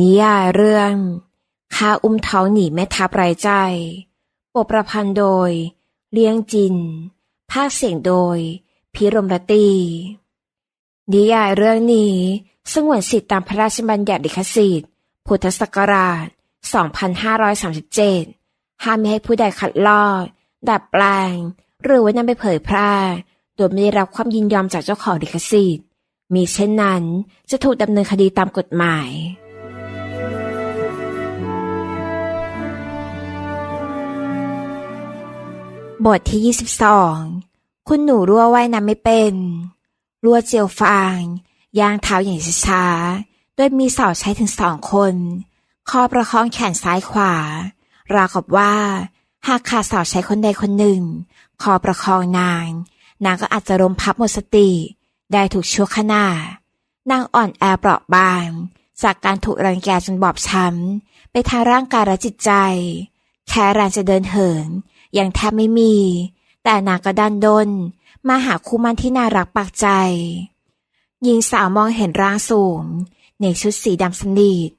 นิยายเรื่องข้าอุ้มท้องหนีแม่ทัพไร้ใจบทประพันธ์โดย เลี้ยงจิน ภาคเสียงโดย พิรมรตี นิยายเรื่องนี้สงวนสิทธิตามพระราชบัญญัติลิขสิทธิ์ พุทธศักราช 2537 ห้ามไม่ให้ผู้ใดขัดลอก ดัดแปลง หรือว่านำไปเผยแพร่ โดยไม่ได้รับความยินยอมจากเจ้าของลิขสิทธิ์ มีเช่นนั้นจะถูกดำเนินคดีตามกฎหมาย บทที่ 22 คุณหนูรั่วว่ายน้ำไม่เป็น รั่วเจียวฟางย่างเท้าอย่างช้าๆโดยมีสาวใช้ถึงสองคนคอประคองแขนซ้ายขวา ราวกับว่า หากขาดสาวใช้คนใดคนหนึ่ง คอประคองนาง นางก็อาจจะลมพับหมดสติ ได้ถูกชั่วขณะนางอ่อนแอเปราะบาง จากการถูกรังแกจนบอบช้ำไปทางร่างกายและจิตใจ แค่แรงจะเดินเหิน ยังแทบไม่มี แต่นางก็ดันดน มาหาคู่มั่นที่น่ารักปากใจหญิงสาวมองเห็นร่างสูง ในชุดสีดำสนิท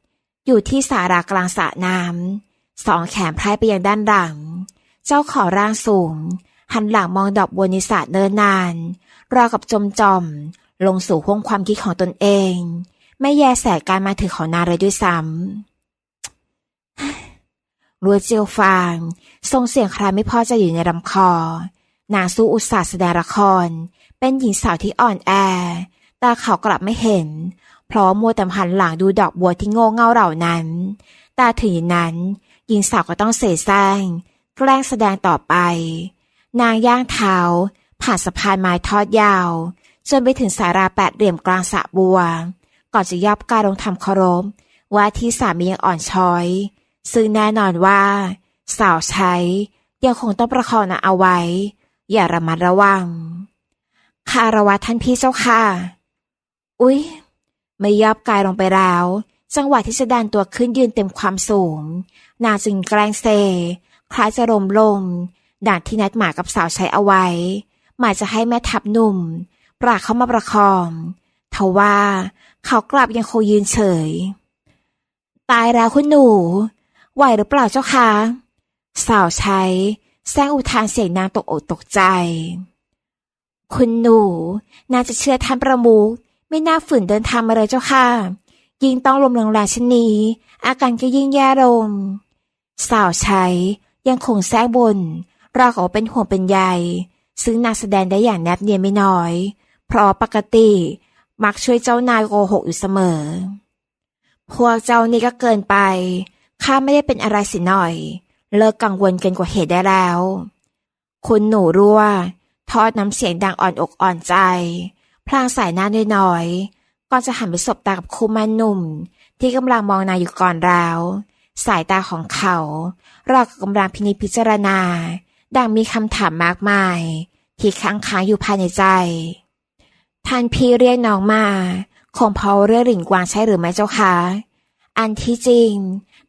อยู่ที่สารากลางสระน้ำสองแขนพายไปยังด้านหลัง เจ้าของร่างสูง หันหลังมองดอกบัวในสระเนินนานราวกับจมจอม ลงสู่ห้วงความคิดของตนเอง ไม่แยแสการมาถึงของนางเลยด้วยซ้ำ รัวเจียวฟางทรงเสียงคลายไม่พอใจอยู่ในลำคอ นางสู้อุตสาห์แสดงละคร เป็นหญิงสาวที่อ่อนแอตาเขากลับไม่เห็น เพราะมัวแต่หันหลังดูดอกบัวที่โง่เง่าเหล่านั้นตาถึงอย่างนั้นหญิงสาวก็ต้องเสแสร้งแกล้งแสดงต่อไป นางย่างเท้า ผ่านสะพานไม้ทอดยาว จนไปถึงสาราแปดเหลี่ยมกลางสระบัว ก่อนจะยับกายลงทำเคารพว่าที่สามียังอ่อนช้อย ซึ่งแน่นอนว่า สาวใช้ยังคงต้องประคองเอาไว้ อย่าระมัดระวังคารวะท่านพี่เจ้าค่ะ อุ๊ย ไม่ยับกายลงไปแล้ว จังหวะที่จะดันตัวขึ้นยืนเต็มความสูง นาจึงแกล้งเซ คล้ายจะลมลงด่านที่นัดหมากับสาวใช้เอาไว้ หมายจะให้แม่ทับหนุ่ม ปราเข้ามาประคองทว่าเขากลับยังคงยืนเฉย ตายแล้วคุณหนู ไหวหรือเปล่าเจ้าคะสาวใช้แซงอุทานเสียงนางตกอกตกใจ คุณหนูน่าจะเชื่อท่านประมุขไม่น่าฝืนเดินทางมาเลยเจ้าค่ะ ยิ่งต้องลมแรงๆช่นนี้อาการก็ยิ่งแย่ลงสาวใช้ยังคงแซงบนราวกับว่าเป็นห่วงเป็นใยซึ่งนางแสดงได้อย่างแนบเนียนไม่น้อย เพราะปกติมักช่วยเจ้านายโกหกอยู่เสมอ พวกเจ้านี่ก็เกินไป ข้าไม่ได้เป็นอะไรสิหน่อย เลิกกังวลกินกว่าเหตุได้แล้ว คุณหนูรั่ว ทอดน้ำเสียงดังอ่อนอกอ่อนใจ พลางสายหน้าน้อยๆก่อนจะหันไปสบตากับคู่มั่นหนุ่ม ที่กำลังมองนายอยู่ก่อนแล้ว สายตาของเขารากับกำลังพินิจพิจารณา ดังมีคำถามมากมาย ที่ค้างค้างอยู่ภายในใจ ท่านพี่เรียกน้องมาคงเพราะเรื่องหลินกวางใช่หรือไม่เจ้าคะ อันที่จริง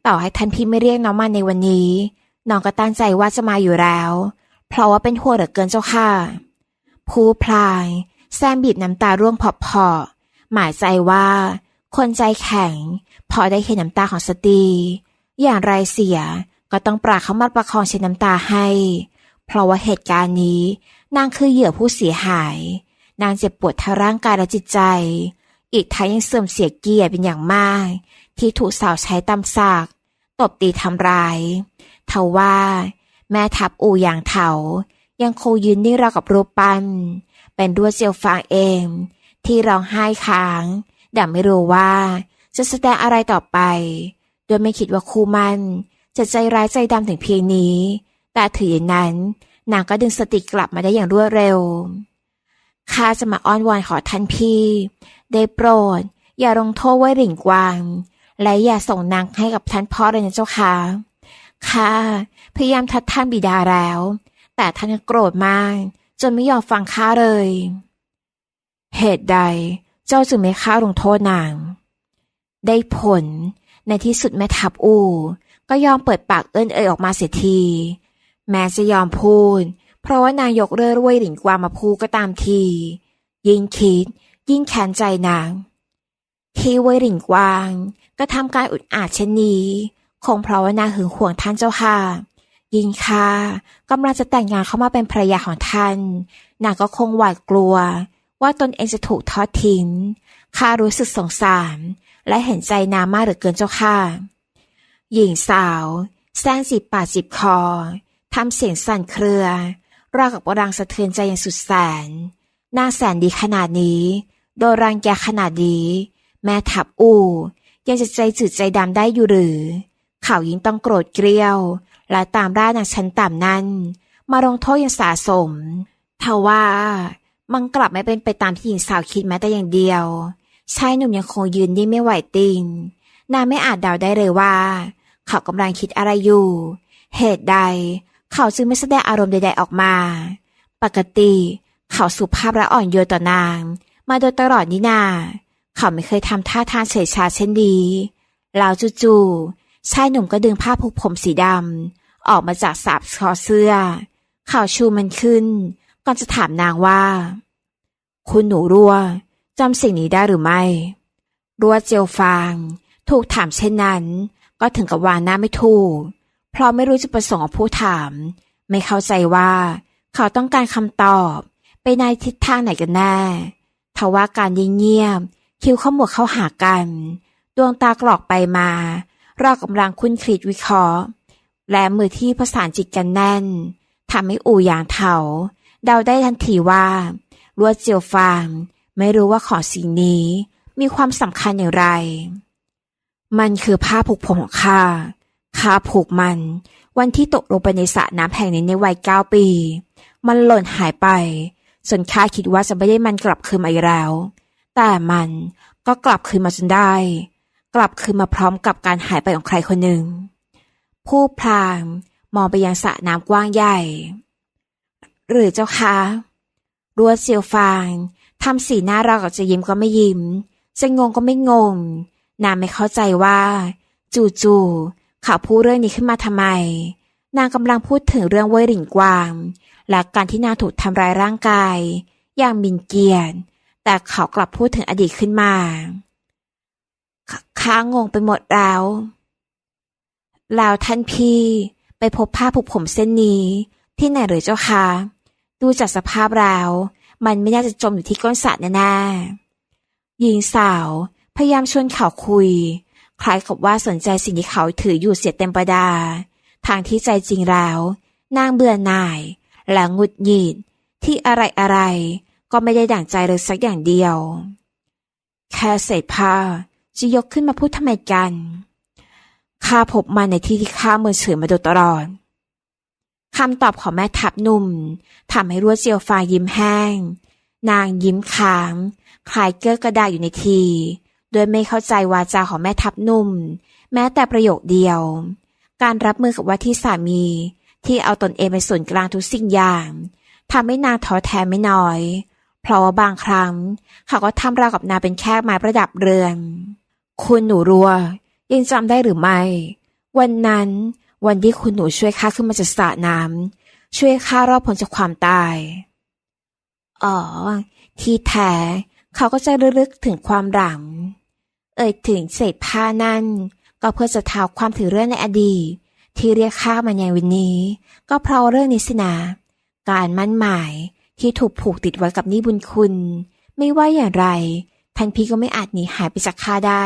ต่อให้ท่านพี่ไม่เรียกน้องมาในวันนี้ น้องก็ตั้งใจว่าจะมาอยู่แล้ว เพราะว่าเป็นห่วงเหลือเกินเจ้าค่ะ ผู้พลายแซมบีบน้ำตาร่วงพอๆหมายใจว่า คนใจแข็ง พอได้เห็นน้ำตาของสตรี อย่างไรเสียก็ต้องปราเข้ามาประคองเช็ดน้ำตาให้ เพราะว่าเหตุการณ์นี้นางคือเหยื่อผู้เสียหาย นางเจ็บปวดทั้งร่างกายและจิตใจ อีกทั้งยังเสื่อมเสียเกียรติเป็นอย่างมาก ที่ถูกสาวใช้ตำสาก ตบตีทำร้ายเทว่า แม่ทับอู่อย่างเถายังคงยืนนิ่งราวกับรูปปั้น เป็นด้วเจียวฟางเอง ที่ร้องไห้ค้างดังไม่รู้ว่า จะแสดงอะไรต่อไป โดยไม่คิดว่าคู่มันจะใจร้ายใจดำถึงเพียงนี้ แต่ถืออย่างนั้น นางก็ดึงสติกลับมาได้อย่างรวดเร็วข้าจะมาอ้อนวอนขอท่านพี่ ได้โปรด อย่าลงโทษไว้หริ่งกวาง และอย่าส่งนางให้กับท่านพ่อเลยนะเจ้าค่ะข้าพยายามทัดท่านบิดาแล้ว แต่ท่านโกรธมาก จนไม่ยอมฟังข้าเลย เหตุใดเจ้าจึงไม่ข้าลงโทษนาง ได้ผลในที่สุดแม่ทับอู่ ก็ยอมเปิดปากเอิ้นเอ่ยออกมาเสียที แม้จะยอมพูด เพราะว่านางยกเรื่อรวยหลินกวางมาพูดก็ตามที ยิ่งคิด ยิ่งแค้นใจนางที่เวยหลิงกวาง ก็ทำการอุดอาจเช่นนี้ คงเพราะว่านางหึงหวงท่านเจ้าค่ะ ยิงค่ะกำลังจะแต่งงานเข้ามาเป็นภรรยาของท่าน นางก็คงหวาดกลัว ว่าตนเองจะถูกทอดทิ้งข้ารู้สึกสงสาร และเห็นใจนางมากเหลือเกินเจ้าค่ะ หญิงสาวแซงจีบปากจีบคอทำเสียงสั่นเครือราวกับว่ารังสะเทือนใจอย่างสุดแสนนางแสนดีขนาดนี้ โดนรังแกขนาดนี้ แม่ทับอู่ ยังจะใจจืดใจดำได้อยู่หรือ เขายิ่งต้องโกรธเกลียว และตามร่านางชั้นต่ำนั้น มาลงโทษอย่างสาสมทว่ามันกลับไม่เป็นไปตามที่หญิงสาวคิดแม้แต่อย่างเดียวชายหนุ่มยังคงยืนนิ่งไม่ไหวติงนางไม่อาจเดาได้เลยว่า เขากำลังคิดอะไรอยู่ เหตุใด เขาจึงไม่แสดงอารมณ์ใด ๆออกมา ปกติ เขาสุภาพและอ่อนโยนต่อนาง มาโดยตลอดนี่นา เขาไม่เคยทำท่าทางเฉยชาเช่นนี้แล้วจู่ๆชายหนุ่มก็ดึงผ้าผูกผมสีดำออกมาจากสาบคอเสื้อ เขาชูมันขึ้น ก่อนจะถามนางว่า คุณหนูรัวจำสิ่งนี้ได้หรือไม่ รัวเจียวฟาง ถูกถามเช่นนั้น ก็ถึงกับวางหน้าไม่ถูก เพราะไม่รู้จุดประสงค์ของผู้ถาม ไม่เข้าใจว่า เขาต้องการคำตอบ ไปในทิศทางไหนกันแน่ทว่าการเงียบ คิ้วขมวดเข้าหากัน ดวงตากรอกไปมารอกำลังคุ้นคิดวิเคราะห์ และมือที่ประสานจิตกันแน่นทำให้อู่อย่างเถาเดาได้ทันทีว่ารัวเจียวฟางไม่รู้ว่าของสิ่งนี้มีความสำคัญอย่างไร มันคือผ้าผูกผมของข้า ข้าผูกมัน วันที่ตกลงไปในสระน้ำแห่งนี้ในวัยเก้าปี มันหล่นหายไปจนข้าคิดว่าจะไม่ได้มันกลับคืนมาอีกแล้ว แต่มันก็กลับคืนมาจนได้ กลับคืนมาพร้อมกับการหายไปของใครคนหนึ่ง ผู้พลางมองไปยังสระน้ำกว้างใหญ่ หรือเจ้าคะรัวเซียวฟางทำสีหน้าเรากับจะยิ้มก็ไม่ยิ้ม จะงงก็ไม่งง นางไม่เข้าใจว่า จู่ๆเขาพูดเรื่องนี้ขึ้นมาทำไม นางกำลังพูดถึงเรื่องเว่ยหลินกวาง และการที่นางถูกทำร้ายร่างกาย อย่างมินเกียรติ แต่เขากลับพูดถึงอดีตขึ้นมาข้างงไปหมดแล้ว แล้วท่านพี่ไปพบผ้าผูกผมเส้นนี้ ที่ไหนหรือเจ้าคะดูจากสภาพแล้ว มันไม่น่าจะจมอยู่ที่ก้นสระแน่ๆหญิงสาวพยายามชวนเขาคุย คล้ายกับว่าสนใจสิ่งที่เขาถืออยู่เสียเต็มประดา ทางที่ใจจริงแล้ว นางเบื่อหน่าย และงุดหงิดที่อะไรอะไร ก็ไม่ได้ดั่งใจเลยสักอย่างเดียว แค่เศษผ้าจะยกขึ้นมาพูดทำไมกัน ข้าพบมันในที่ที่ข้าเมือเฉยมาโดยตลอดคำตอบของแม่ทับหนุ่มทำให้รัวเจียวฟ้ายิ้มแห้ง นางยิ้มค้างคลายเกลือกระดาษอยู่ในทีโดยไม่เข้าใจวาจาของแม่ทับหนุ่ม แม้แต่ประโยคเดียว การรับมือกับว่าที่สามี ที่เอาตนเองเป็นส่วนกลางทุกสิ่งอย่างทำให้นางท้อแท้ไม่น้อย เพราะว่าบางครั้ง เขาก็ทำราวกับนางเป็นแค่ไม้ประดับเรือน คุณหนูรัว ยังจำได้หรือไม่ วันนั้นวันที่คุณหนูช่วยข้าขึ้นมาจากสระน้ำช่วยข้ารอดพ้นจากความตาย อ๋อ ที่แท้เขาก็จะระลึกถึงความหลัง เอ่ยถึงเศษผ้านั่น ก็เพื่อจะท้าความถึงเรื่องในอดีตที่เรียกข้ามาในวันนี้ ก็เพราะเรื่องนี้สินะ การมั่นหมาย ที่ถูกผูกติดไว้กับนิบุญคุณ ไม่ว่าอย่างไร ท่านพี่ก็ไม่อาจหนีหายไปจากข้าได้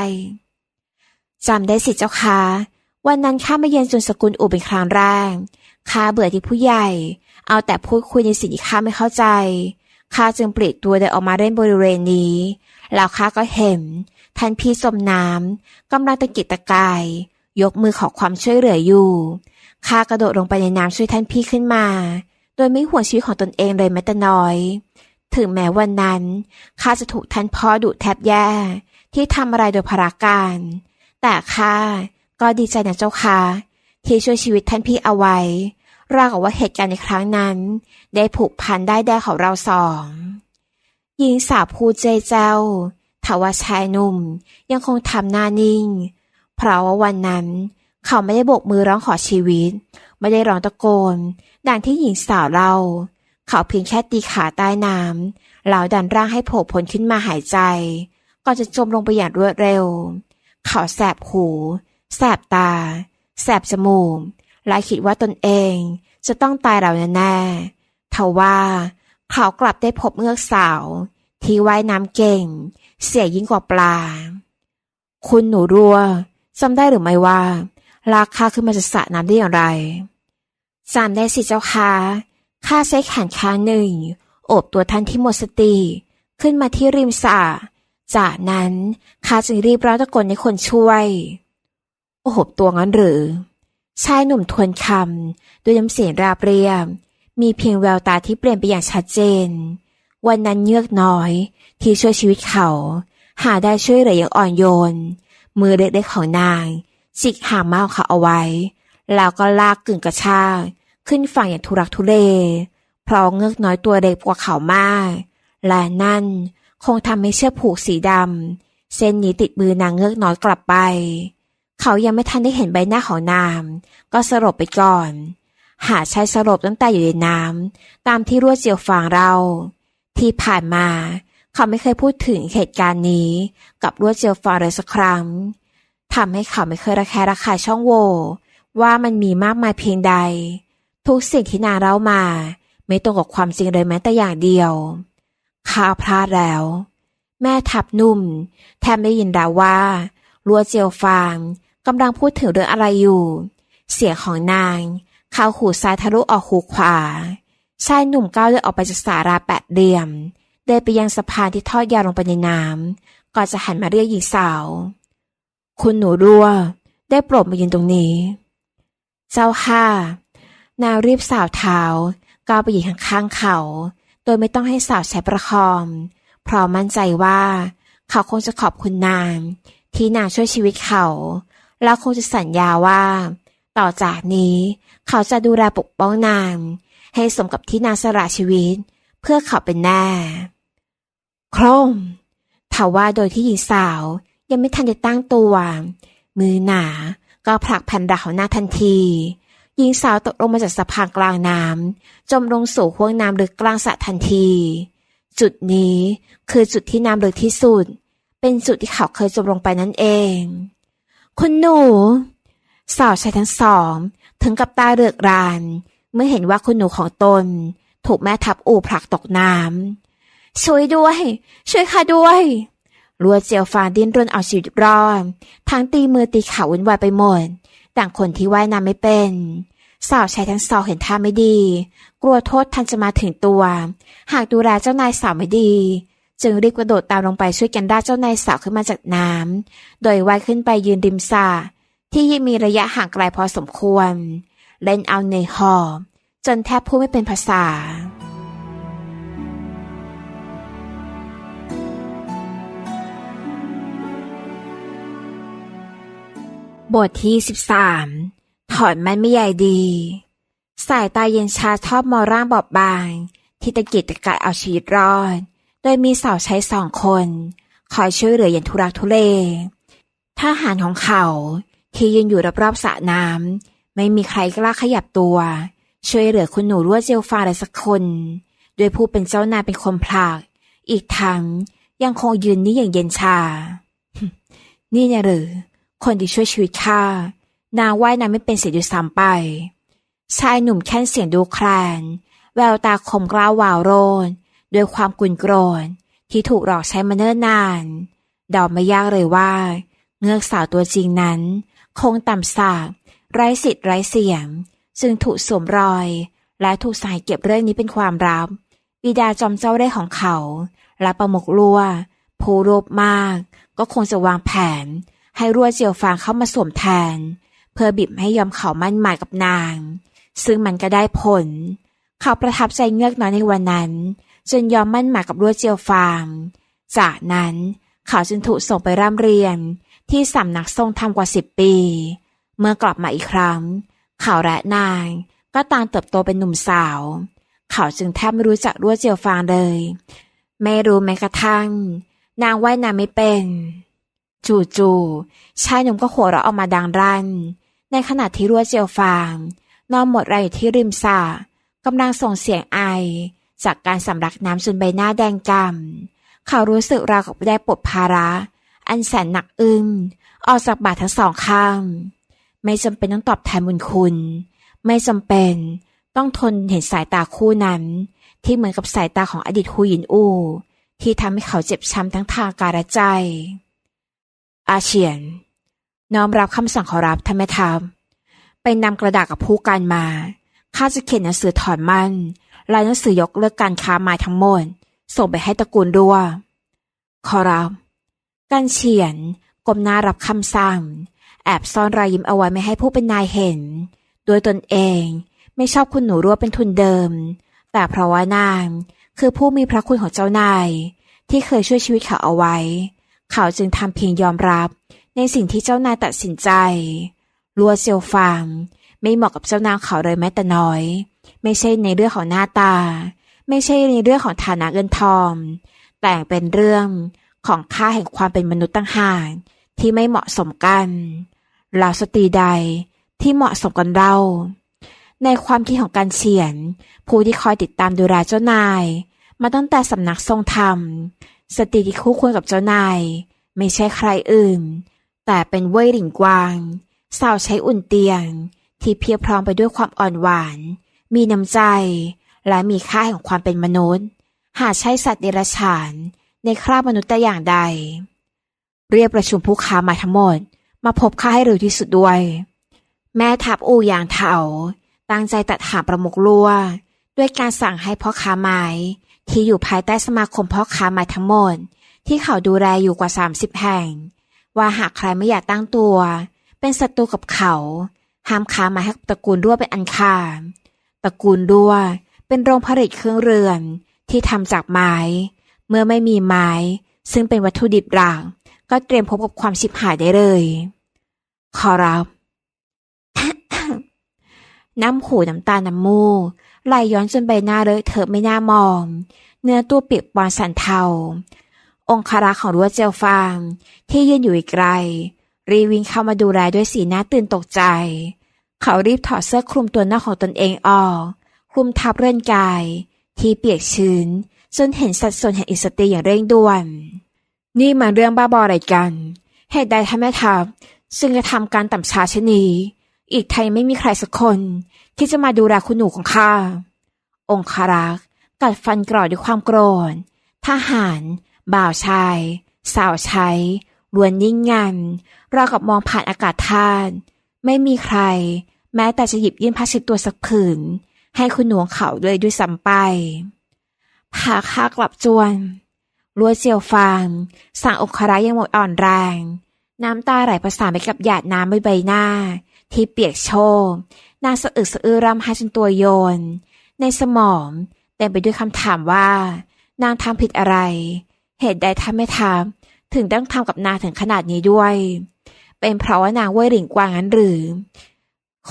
จำได้สิเจ้าค่ะวันนั้นข้ามาเยือนจนสกุลอู่เป็นครั้งแรกข้าเบื่อที่ผู้ใหญ่ เอาแต่พูดคุยในสิ่งที่ข้าไม่เข้าใจข้าจึงปลีกตัวเดินออกมาเล่นบริเวณนี้ แล้วข้าก็เห็นท่านพี่จมน้ำกำลังตะกิดตะกาย ยกมือขอความช่วยเหลืออยู่ข้ากระโดดลงไปในน้ำช่วยท่านพี่ขึ้นมา ดยไม่ห่วงชีวิตของตนเองเลยแม้แต่น้อย ถึงแม้วันนั้นข้าจะถูกท่านพ่อดุแทบแย่ ที่ทำอะไรโดยพราการ แต่ข้าก็ดีใจนะเจ้าค่ะ ที่ช่วยชีวิตท่านพี่เอาไว้ราวกับว่าเหตุการณ์ในครั้งนั้น ได้ผูกพันได้แด่ของเราสองหญิงสาวพูดเจเจ้าทว่าชายหนุ่มยังคงทำหน้านิ่ง เพราะว่าวันนั้นเขาไม่ได้โบกมือร้องขอชีวิต ไม่ได้ร้องตะโกน ดังที่หญิงสาวเล่าเขาเพียงแค่ตีขาใต้น้ำแล้วดันร่างให้โผล่พ้นขึ้นมาหายใจ ก่อนจะจมลงไปอย่างรวดเร็ว เขาแสบหู แสบตา แสบจมูก และคิดว่าตนเองจะต้องตายเราแน่ๆทว่าเขากลับได้พบเงือกสาว ที่ว่ายน้ำเก่ง เสียยิ่งกว่าปลา คุณหนูรัวจำได้หรือไม่ว่าราคาขึ้นมาจากสระน้ำได้อย่างไร จำได้สิเจ้าค่ะข้าใช้แขนข้าหนึ่ง โอบตัวท่านที่หมดสติ ขึ้นมาที่ริมสระจากนั้นข้าจึงรีบร้องตะโกนให้คนช่วย โอ้โหตัวงั้นหรือ ชายหนุ่มทวนคำด้วยน้ำเสียงราบเรียบ มีเพียงแววตาที่เปลี่ยนไปอย่างชัดเจน วันนั้นเงือกน้อยที่ช่วยชีวิตเขา หาได้ช่วยเหลืออย่างอ่อนโยน มือเล็กๆของนางจิกหางม้าของเขาเอาไว้ แล้วก็ลากกึ่งกระชาก ขึ้นฝั่งอย่างทุรักทุเล เพราะเงือกน้อยตัวเด็กกว่าเขามาก และนั่นคงทำให้เชือกผูกสีดำเส้นนี้ติดมือนางเงือกน้อยกลับไป เขายังไม่ทันได้เห็นใบหน้าของนางก็สลบไปก่อน หาชายสลบตั้งแต่อยู่ในน้ำตามที่รวดเจียวฟางเรา ที่ผ่านมาเขาไม่เคยพูดถึงเหตุการณ์นี้กับรวดเจียวฟางเลยสักครั้งทำให้เขาไม่เคยระแคะระคายช่องโหว่ว่ามันมีมากมายเพียงใด ทุกสิ่งที่นางเล่ามา ไม่ตรงกับความจริงเลยแม้แต่อย่างเดียว ข้าพลาดแล้ว แม่ทับนุ่ม แทบได้ยินดาวว่ารัวเจียวฟางกำลังพูดถึงเรื่องอะไรอยู่ เสียงของนางเข้าหูซ้ายทะลุออกหูขวาชายหนุ่มก้าวเดินออกไปจากสาราแปดเหลี่ยม เดินไปยังสะพานที่ทอดยาวลงไปในน้ำก่อนจะหันมาเรียกหญิงสาว คุณหนูรัวได้โปรดมายืนตรงนี้ เจ้าค่ะ นางรีบสาวเท้าก้าวไปยืนข้างๆเขา โดยไม่ต้องให้สาวใช้ประคอง เพราะมั่นใจว่า เขาคงจะขอบคุณนาง ที่นางช่วยชีวิตเขา แล้วคงจะสัญญาว่า ต่อจากนี้เขาจะดูแลปกป้องนาง ให้สมกับที่นางสละชีวิต เพื่อเขาเป็นแน่โครมทว่าโดยที่หญิงสาวยังไม่ทันได้ตั้งตัว มือหนาก็ผลักแผ่นดาของหน้าทันที หญิงสาวตกลงมาจากสะพานกลางน้ำจมลงสู่ห้วงน้ำลึกกลางสระทันที จุดนี้คือจุดที่น้ำลึกที่สุด เป็นจุดที่เขาเคยจมลงไปนั่นเอง คุณหนู สาวชายทั้งสอง ถึงกับตาเลือกราน เมื่อเห็นว่าคุณหนูของตน ถูกแม่ทับอู่ผลักตกน้ำช่วยด้วย ช่วยข้าด้วยรัวเจียวฟางดิ้นรนเอาชีวิตรอดทั้งตีมือตีขาวุ่นวายไปหมดต่างคนที่ว่ายน้ำไม่เป็น สาวชายทั้งสองเห็นท่าไม่ดี กลัวโทษทันจะมาถึงตัว หากดูแลเจ้านายสาวไม่ดี จึงรีบกระโดดตามลงไปช่วยกันด้าเจ้านายสาวขึ้นมาจากน้ำโดยว่ายขึ้นไปยืนริมสระที่ยังมีระยะห่างไกลพอสมควร เล่นเอาในหอบจนแทบพูดไม่เป็นภาษาบทที่ 13 ถอนมันไม่ใหญ่ดี สายตาเย็นชาทอบมองร่างบอบบาง ที่ตะกิดตะกัดเอาชีวิตรอด โดยมีสาวใช้สองคน คอยช่วยเหลืออย่างทุรักทุเลทหารของเขาที่ยืนอยู่รอบๆสระน้ำไม่มีใครกล้าขยับตัว ช่วยเหลือคุณหนูรั่วเจลฟ้าเลยสักคนโดยผู้เป็นเจ้านายเป็นคนผลัก อีกทั้งยังคงยืนนิ่งอย่างเย็นชา นี่เนี่ยหรือ คนที่ช่วยชีวิตข้า นางว่ายน้ำไม่เป็นเสียด้วยซ้ำไป ชายหนุ่มแค่นเสียงดูแคลน แววตาคมกล้าววาวโรนด้วยความกุนโกรนที่ถูกหลอกใช้มาเนิ่นนานเดาไม่ยากเลยว่า เงือกสาวตัวจริงนั้น คงต่ำสากไร้สิทธิ์ไร้เสียงจึงถูกสวมรอย และถูกสายเก็บเรื่องนี้เป็นความลับบิดาจอมเจ้าได้ของเขา และประมกลัวผู้รบมาก ก็คงจะวางแผน ให้รัวเจียวฟางเข้ามาสวมแทน เพื่อบีบให้ยอมเขามั่นหมายกับนาง ซึ่งมันก็ได้ผล เขาประทับใจเงือกน้อยในวันนั้น จนยอมมั่นหมายกับรัวเจียวฟาง จากนั้นเขาจึงถูกส่งไปร่ำเรียนที่สำนักทรงธรรมกว่าสิบปี เมื่อกลับมาอีกครั้ง เขาและนางก็ต่างเติบโตเป็นหนุ่มสาว เขาจึงแทบไม่รู้จักรัวเจียวฟางเลย ไม่รู้แม้กระทั่ง นางว่ายน้ำไม่เป็น จู่ๆชายหนุ่มก็หัวเราะออกมาดังรั่น ในขณะที่รัวเจียวฟางนอนหมดแรงอยู่ที่ริมสระกำลังส่งเสียงไอ จากการสำลักน้ำจนใบหน้าแดงกำ่เขารู้สึกราวกับได้ปลดภาระ อันแสนหนักอึ้งออกจากบาททั้งสองข้างไม่จำเป็นต้องตอบแทนบุญคุณ ไม่จำเป็นต้องทนเห็นสายตาคู่นั้น ที่เหมือนกับสายตาของอดีตฮูหยินอูที่ทำให้เขาเจ็บช้ำทั้งทางกายและใจ อาเฉียน น้อมรับคำสั่งขอรับท่านแม่ทัพไปนำกระดาษกับผู้การมา ข้าจะเขียนหนังสือถอนมัน ลายหนังสือยกเลิกการค้าไม้ทั้งหมด ส่งไปให้ตระกูลด้วย ขอรับการเฉียนก้มหน้ารับคำสั่ง แอบซ่อนรอยยิ้มเอาไว้ไม่ให้ผู้เป็นนายเห็น โดยตนเองไม่ชอบคุณหนูรั่วเป็นทุนเดิม แต่เพราะว่านางคือผู้มีพระคุณของเจ้านาย ที่เคยช่วยชีวิตเขาเอาไว้ เขาจึงทำเพียงยอมรับ ในสิ่งที่เจ้านายตัดสินใจรัวเซียวฟางไม่เหมาะกับเจ้านางเขาเลยแม้แต่น้อย ไม่ใช่ในเรื่องของหน้าตา ไม่ใช่ในเรื่องของฐานะเงินทอง แต่เป็นเรื่องของค่าแห่งความเป็นมนุษย์ต่างหากที่ไม่เหมาะสมกันเราสตรีใดที่เหมาะสมกันเรา ในความคิดของการเฉียน ผู้ที่คอยติดตามดูแลเจ้านาย มาตั้งแต่สำนักทรงธรรม สตรีที่คู่ควรกับเจ้านาย ไม่ใช่ใครอื่น แต่เป็นเว่ยหลิงกวาง สาวใช้อุ่นเตียง ที่เพียบพร้อมไปด้วยความอ่อนหวาน มีน้ำใจ และมีค่าแห่งความเป็นมนุษย์ หากใช่สัตว์เดรัจฉาน ในคราบมนุษย์แต่อย่างใด เรียกประชุมผู้ค้ามาทั้งหมด มาพบข้าให้เร็วที่สุดด้วย แม่ทัพอู่ยางเถาตั้งใจตัดหาประมุกลัวด้วยการสั่งให้พ่อค้าไม้ที่อยู่ภายใต้สมาคมพ่อค้าไม้ทั้งหมดที่เขาดูแลอยู่กว่า 30 แห่ง ว่าหากใครไม่อยากตั้งตัว เป็นศัตรูกับเขา ห้ามค้าม้ให้ตระกูลรั่วเป็นอันขาดตระกูลรั่วเป็นโรงผลิตเครื่องเรือนที่ทำจากไม้ เมื่อไม่มีไม้ ซึ่งเป็นวัตถุดิบหลักก็เตรียมพบกับความชิบหายได้เลย ขอรับน้ำหูน้ำตาน้ำมูกไหลย้อนจนใบหน้าเลอะเทอะไม่น่ามอง เนื้อตัวเปียกปอนสันเทา องคารักของรัวเจลฟางที่ยืนอยู่อีกไกล รีวิ่งเข้ามาดูแลด้วยสีหน้าตื่นตกใจ เขารีบถอดเสื้อคลุมตัวหน้าของตนเองออก คลุมทับเรื่อนกาย ที่เปียกชื้น จนเห็นสัดส่วนแห่งอิสตรีอย่างเร่งด่วน นี่มันเรื่องบ้าบออะไรกัน เหตุใดท่านแม่ทัพซึ่งจะทำการต่ำช้าชนี อีกไทยไม่มีใครสักคน ที่จะมาดูแลคุณหนูของข้าองคารักกัดฟันกรอดด้วยความโกรธทหาร บ่าวชาย สาวใช้ล้วนยิ่งงันรากับมองผ่านอากาศธาตุไม่มีใคร แม้แต่จะหยิบยื่นผ้าเช็ดตัวสักผืน ให้คุณหนูของเขาเลยด้วยซ้ำไปพาข้ากลับจวนรัวเจียวฟางสั่งองคารักษ์ยังหมดอ่อนแรง น้ำตาไหลประสานไปกับหยาดน้ำบนใบหน้า ที่เปียกโชกนางสะอึกสะอื้อร่ำไห้จนตัวโยน ในสมองเต็มไปด้วยคำถามว่า นางทำผิดอะไร เหตุใดท่านไม่ทำถึงต้องทำกับนางถึงขนาดนี้ด้วย เป็นเพราะว่านางเว่ยหลิงกวางนั้นหรือ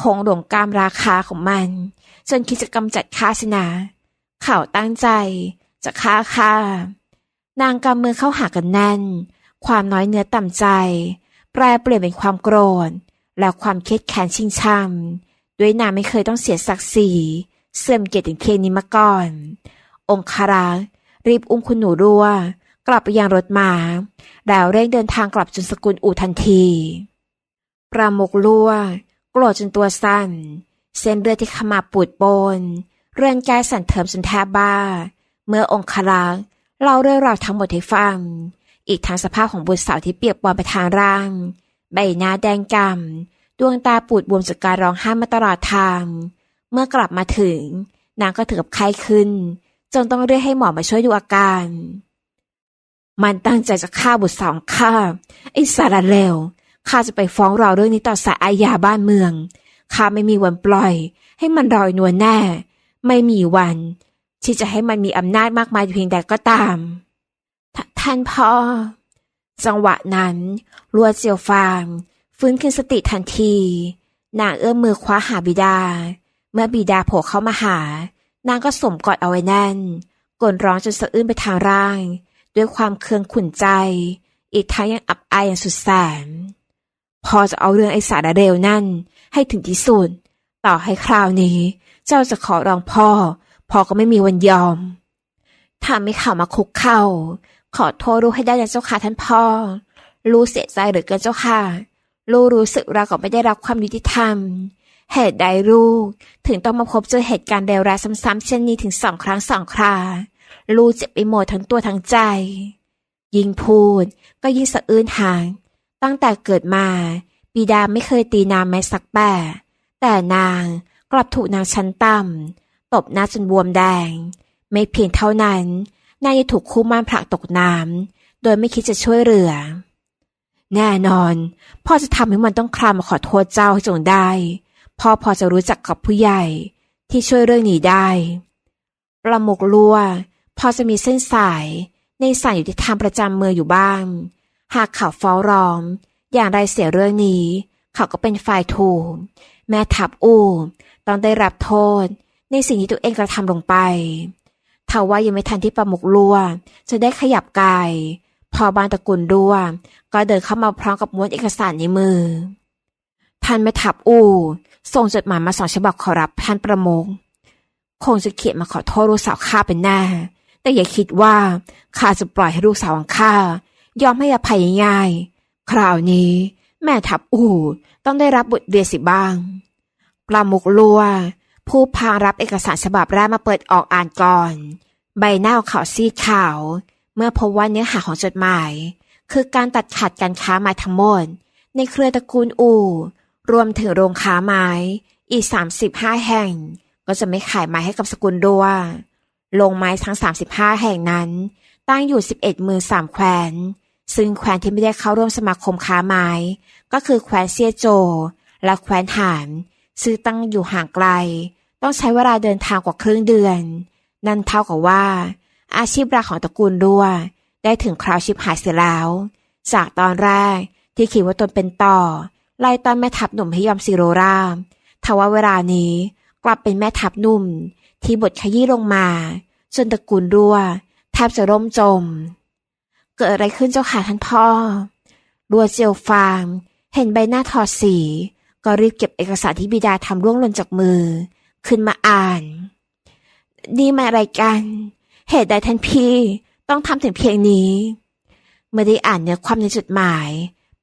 คงหลงกามราคาของมัน จนคิดจะกำจัดข้าชนะเขาตั้งใจ จะฆ่าข้านางกำมือเข้าหากันแน่น ความน้อยเนื้อต่ำใจ แปรเปลี่ยนเป็นความโกรธ และความเครียดแค้นชิงชังด้วยนางไม่เคยต้องเสียศักดิ์ศรีเสื่อมเกียรติถึงเคนี้มาก่อน องคารักรีบอุ้มคุณหนูรัว กลับไปยังรถมา้าแล้วเร่งเดินทางกลับจนสกุลอู่ทันที ปราโมกลัวโกรธจนตัวสั่น เส้นเลือดที่ขมาปูดโปนเรือนกายสั่นเทิมจนแทบบ้า เมื่อองคารักษ์เล่าเรื่องราวทั้งหมดให้ฟัง อีกทางสภาพของบุตรสาวที่เปียกปอนไปทางร่าง ใบหน้าแดงกำ่ำดวงตาปูดบวมจากการร้องไห้มาตลอดทาง เมื่อกลับมาถึง นางก็ถึงกับไข้ขึ้น จนต้องเรียกให้หมอมาช่วยดูอาการ มันตั้งใจจะฆ่าบุตรสาวข้าไอ้สารเลวข้าจะไปฟ้องเราเรื่องนี้ต่อศาลอาญาบ้านเมืองข้าไม่มีวันปล่อย ให้มันรอยนวลแน่ ไม่มีวัน ที่จะให้มันมีอำนาจมากมายเพียงใดก็ตามท่านพ่อ จังหวะนั้นรัวเจียวฟางฟื้นขึ้นสติทันที นางเอื้อมมือคว้าหาบิดา เมื่อบิดาโผล่เข้ามาหา นางก็สมกอดเอาไว้แน่นกลนร้องจนสะอื้นไปทางร่าง ด้วยความเคืองขุ่นใจ อีกทั้งยังอับอายอย่างสุดแสน พอจะเอาเรื่องไอ้สารเร็วนั่นให้ถึงที่สุด ต่อให้คราวนี้ เจ้าจะขอร้องพ่อ พ่อก็ไม่มีวันยอมถ้าไม่ข่ามาคุกเข้า ขอโทษลูกให้ได้นะเจ้าค่ะท่านพ่อลูกเสียใจเหรือเกินเจ้าค่ะ ลูกรู้สึกเรากับไม่ได้รับความยุติธรรม เหตุใดลูกถึงต้องมาพบเจอเหตุการณ์เลวร้ายซ้ำๆเช่นนี้ถึงสองครั้งสองครา ลูกเจ็บไปหมดทั้งตัวทั้งใจ ยิ่งพูดก็ยิ่งสะอื้นหาง ตั้งแต่เกิดมาบิดาไม่เคยตีนางแม้สักแปะแต่นางกลับถูกนางชั้นต่ำตบหน้าจนบวมแดง ไม่เพียงเท่านั้นนางยังถูกคู่ม่านผลักตกน้ำโดยไม่คิดจะช่วยเหลือ แน่นอน พ่อจะทำให้มันต้องคลานมาขอโทษเจ้าให้จงได้พ่อพอจะรู้จักกับผู้ใหญ่ที่ช่วยเรื่องนี้ได้ ประมุกลัว พอจะมีเส้นสาย ในสายอยู่ที่ทางประจำเมืองอยู่บ้าง หากเขาฟ้องร้อง อย่างไรเสียเรื่องนี้ เขาก็เป็นฝ่ายถูก แม่ทับอู่ต้องได้รับโทษ ในสิ่งที่ตัวเองกระทำลงไปทว่ายังไม่ทันที่ประมุกลัวจะได้ขยับกาย พอบางตะกูลรัวก็เดินเข้ามาพร้อมกับม้วนเอกสารในมือ ท่านแม่ทับอู่ส่งจดหมายมาสองฉบับขอรับท่านประมุกคงจะเขียนมาขอโทษลูกสาวข้าเป็นแน่ แต่อย่าคิดว่าข้าจะปล่อยให้ลูกสาวของข้ายอมให้อภัยง่าย คราวนี้ แม่ทับอู่ต้องได้รับบทเรียนสิบ้างประมุกลัว ผู้พารับเอกสารฉบับแรกมาเปิดออกอ่านก่อน ใบหน้าของเขาซีดขาว เมื่อพบว่าเนื้อหาของจดหมาย คือการตัดขาดการค้าไม้ทั้งหมด ในเครือตระกูลอู่ รวมถึงโรงค้าไม้ อีก 35 แห่ง ก็จะไม่ขายไม้ให้กับสกุลดัวโรงไม้ทั้ง 35 แห่งนั้น ตั้งอยู่ 11เมืองสามแคว้น ซึ่งแคว้นที่ไม่ได้เข้าร่วมสมาคมค้าไม้ ก็คือแคว้นเซียโจ และแคว้นหานซึ่งตั้งอยู่ห่างไกล ต้องใช้เวลาเดินทางกว่าครึ่งเดือน นั่นเท่ากับว่า อาชีพหลักของตระกูลดัวได้ถึงคราวชิบหายเสียแล้ว จากตอนแรกที่คิดว่าตนเป็นต่อ ไล่ตอนแม่ทัพหนุ่มให้ยอมซีโรราทว่าเวลานี้กลับเป็นแม่ทัพหนุ่ม ที่บทขยี้ลงมาจนตระกูลรั่วแทบจะร่มจม เกิดอะไรขึ้นเจ้าค่ะท่านพ่อ รัวเจียวฟาง เห็นใบหน้าถอดสี ก็รีบเก็บเอกสารที่บิดาทำร่วงหล่นจากมือ ขึ้นมาอ่าน นี่มาอะไรกัน เหตุใดท่านพี่ต้องทำถึงเพียงนี้เมื่อได้อ่านเนื้อความในจดหมาย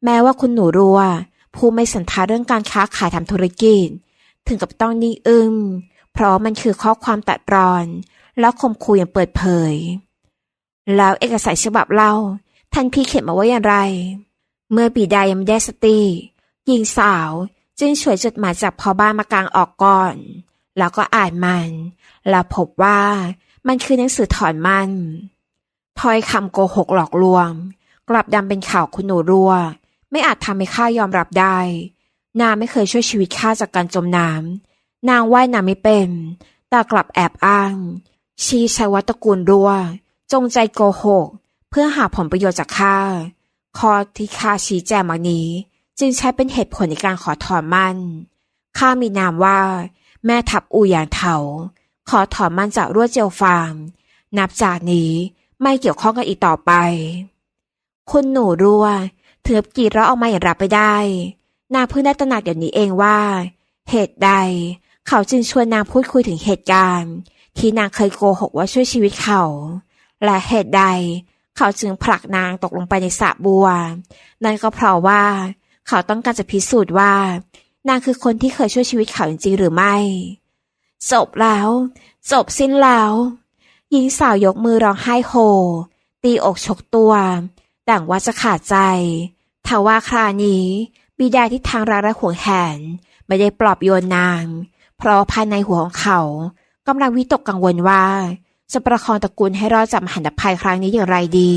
แม้ว่าคุณหนูรัว ผู้ไม่สันทาเรื่องการค้าขายทำธุรกิจ ถึงกับต้องนิ่งอึ้ง เพราะมันคือข้อความตัดรอน แล้วข่มขู่อย่างเปิดเผย แล้วเอกสารฉบับเล่า ท่านพี่เขียนมาว่าอย่างไร เมื่อปีดายังไม่ได้สติหญิงสาวจึงช่วยจดหมายจากพ่อบ้านมากลางออกก่อน แล้วก็อ่านมัน แล้วพบว่ามันคือหนังสือถอนมันถ้อยคำโกหกหลอกลวง กลับดำเป็นข่าวคุณหนูรัวไม่อาจทำให้ข้ายอมรับได้ นาไม่เคยช่วยชีวิตข้าจากการจมน้ำ นางว่ายน้ำไม่เป็น แต่กลับแอบอ้าง ชี้ชัยวัตกูลรัวจงใจโกหก เพื่อหาผลประโยชน์จากข้าข้อที่ข้าชี้แจงมานี้ จึงใช้เป็นเหตุผลในการขอถอนมันข้ามีนามว่า แม่ทับอู่ยางเถาขอถอนมันจากรั่วเจียวฟาร์มนับจากนี้ไม่เกี่ยวข้องกันอีกต่อไป คุณหนูรัวเถึงกับกรีดร้อออกมาอย่างรับไปได้ นางเพิ่งได้ตระหนักเดี๋ยวนี้เองว่า เหตุใด เขาจึงชวนนางพูดคุยถึงเหตุการณ์ ที่นางเคยโกหกว่าช่วยชีวิตเขา และเหตุใด เขาจึงผลักนางตกลงไปในสระบัว นั่นก็เพราะว่า เขาต้องการจะพิสูจน์ว่า นางคือคนที่เคยช่วยชีวิตเขาจริงๆหรือไม่ จบแล้ว จบสิ้นแล้วหญิงสาวยกมือร้องไห้โฮตีอกชกตัว ดั่งว่าจะขาดใจทว่าครานี้ บิดาที่ทางรักและห่วงแหน ไม่ได้ปลอบโยนนาง เพราะภายในหัวของเขากำลังวิตกกังวลว่า จะประคองตระกูลให้รอดจากมหันตภัยครั้งนี้อย่างไรดี